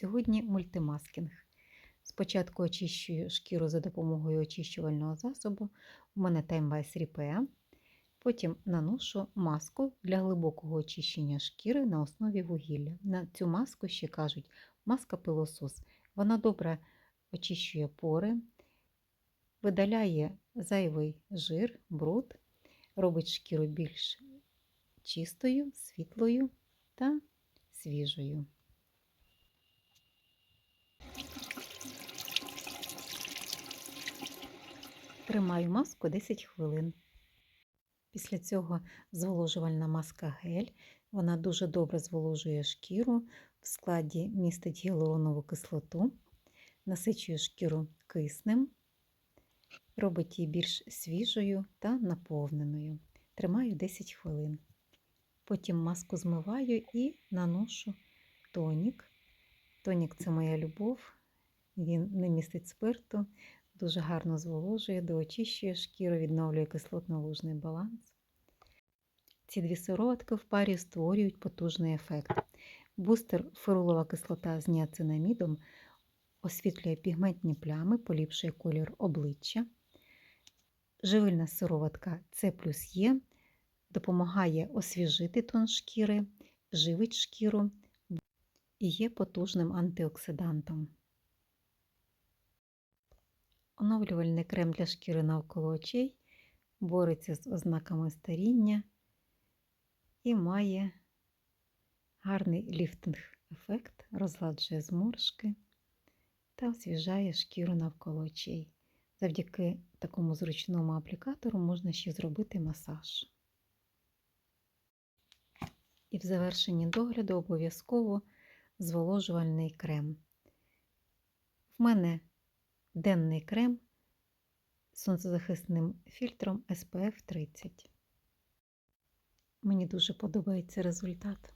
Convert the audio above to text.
Сьогодні мультимаскінг. Спочатку очищую шкіру за допомогою очищувального засобу. У мене Timewise Repair. Потім наношу маску для глибокого очищення шкіри на основі вугілля. На цю маску ще кажуть маска пилосос. Вона добре очищує пори, видаляє зайвий жир, бруд, робить шкіру більш чистою, світлою та свіжою. Тримаю маску 10 хвилин. Після цього зволожувальна маска гель. Вона дуже добре зволожує шкіру, в складі містить гіалуронову кислоту, насичує шкіру киснем, робить її більш свіжою та наповненою. Тримаю 10 хвилин. Потім маску змиваю і наношу тонік. Тонік це моя любов, він не містить спирту, дуже гарно зволожує, доочищує шкіру, відновлює кислотно-лужний баланс. Ці дві сироватки в парі створюють потужний ефект. Бустер ферулова кислота з ніацинамідом освітлює пігментні плями, поліпшує колір обличчя. Живильна сироватка С плюс Є допомагає освіжити тон шкіри, живить шкіру і є потужним антиоксидантом. Оновлювальний крем для шкіри навколо очей бореться з ознаками старіння і має гарний ліфтинг-ефект, розгладжує зморшки та освіжає шкіру навколо очей. Завдяки такому зручному аплікатору можна ще зробити масаж. І в завершенні догляду обов'язково зволожувальний крем. В мене денний крем з сонцезахисним фільтром SPF 30. Мені дуже подобається результат.